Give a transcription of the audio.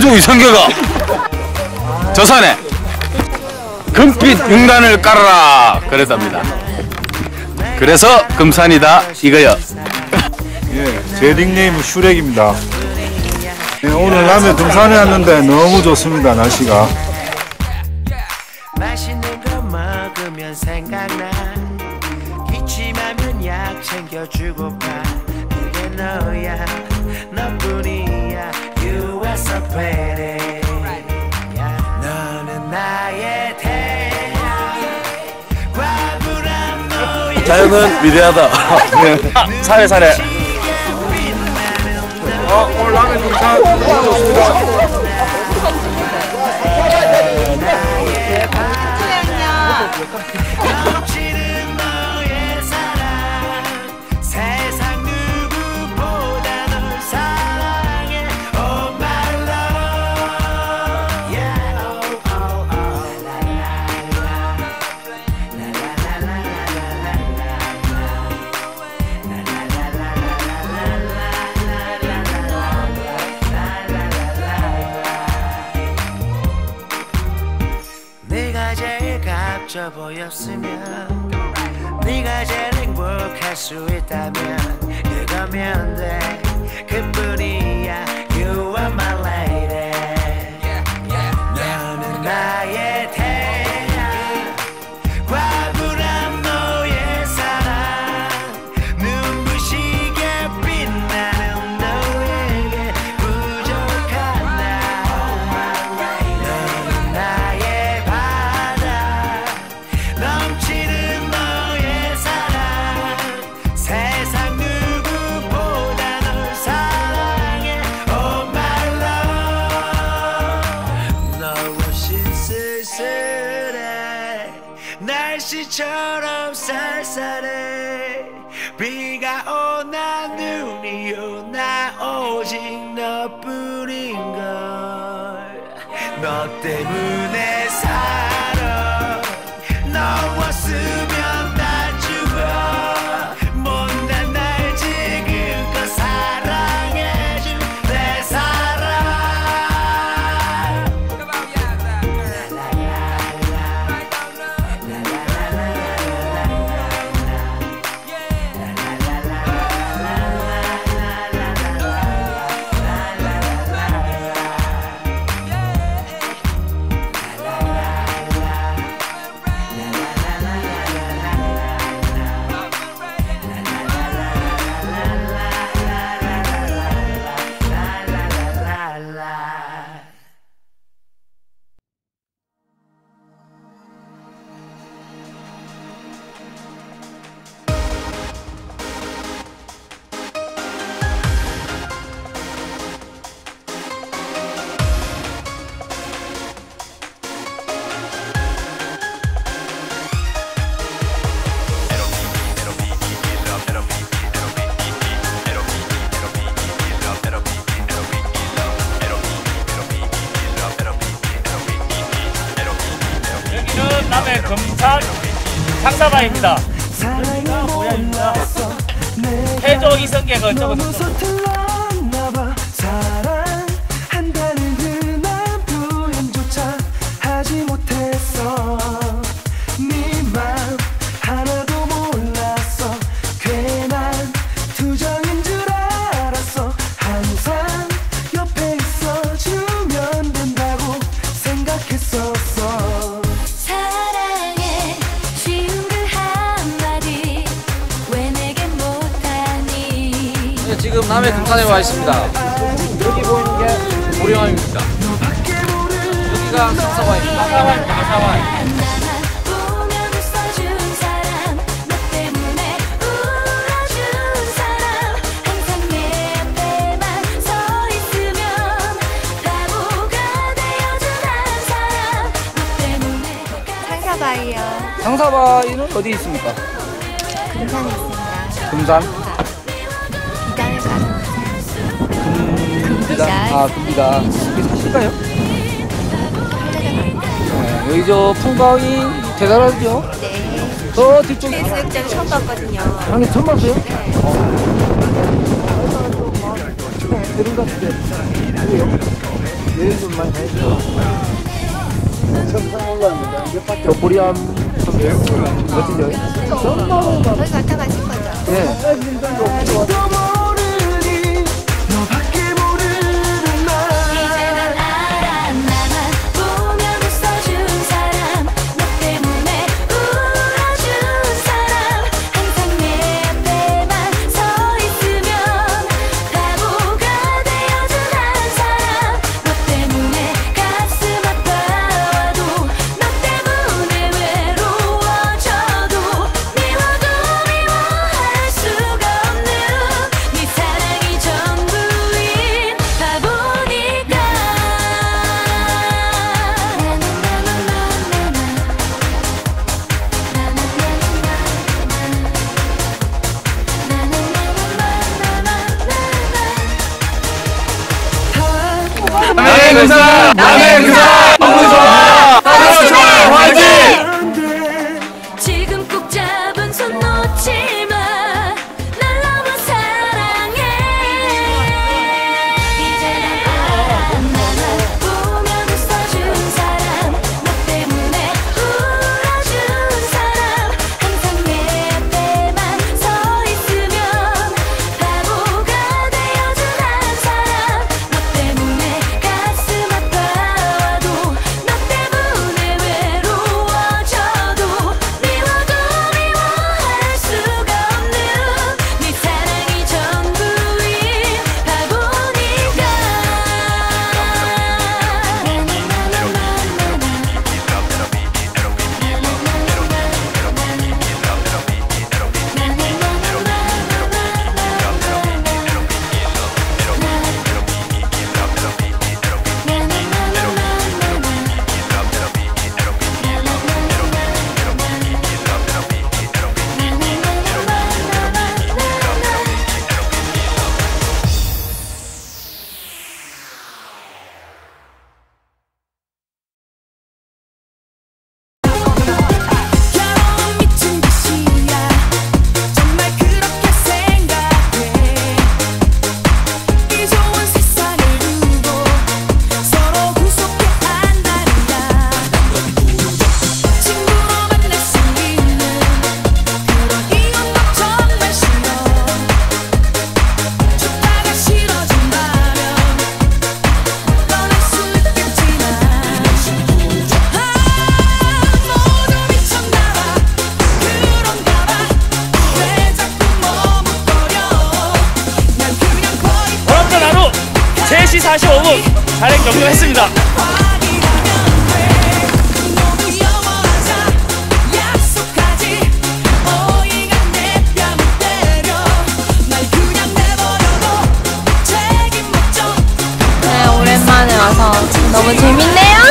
태조 이성계가 저 산에 금빛 융단을 깔아라 그랬답니다. 그래서 금산이다 이거요. 예, 제 닉네임은 슈렉입니다. 예, 오늘 남해 등산에 왔는데 너무 좋습니다, 날씨가. 맛있는 거 먹으면 생각나 기침하면 약 챙겨주고파 그게 너야 are so pretty 너는 나의 태양. 과분한 너의 자연은 위대하다. 사회 사례. 어, 오늘 등산 너무 좋습니다. 값져 보였으면 네가 제일 행복할 수 있다면 그거면 돼. 그뿐이야. You are my 쓸쓸해 날씨처럼 쌀쌀해. 비가 오나 눈이 오나 오직 너뿐인걸. 너 때문에 남해 금산 상사바입니다. 적어서 서툴렀나봐 사랑한다 남해 금산에 와 있습니다. 여기 보이는 게 보령암입니다. 여기가 사람 너 때문에 상사바이요. 상사바위는 어디 있습니까? 금산에 있습니다. 금산. 있습니다. 아, 큽니다. 이게 사실까요? 네, 여기 저 풍광이 대단하죠? 네. 저 뒤쪽에. 해수욕장 처음 봤거든요. 아니, 처음 봤어요? 네. 어. 그런 것 같은데. 그래요? 내일 좀 많이 가야죠. 천상 올라갑니다. 몇 바퀴? 저 보리암. 몇이죠? 천마로 가. 저희 갔다 가실 거죠? 네. Now 발행 종료했습니다. 네, 오랜만에 와서 너무 재밌네요.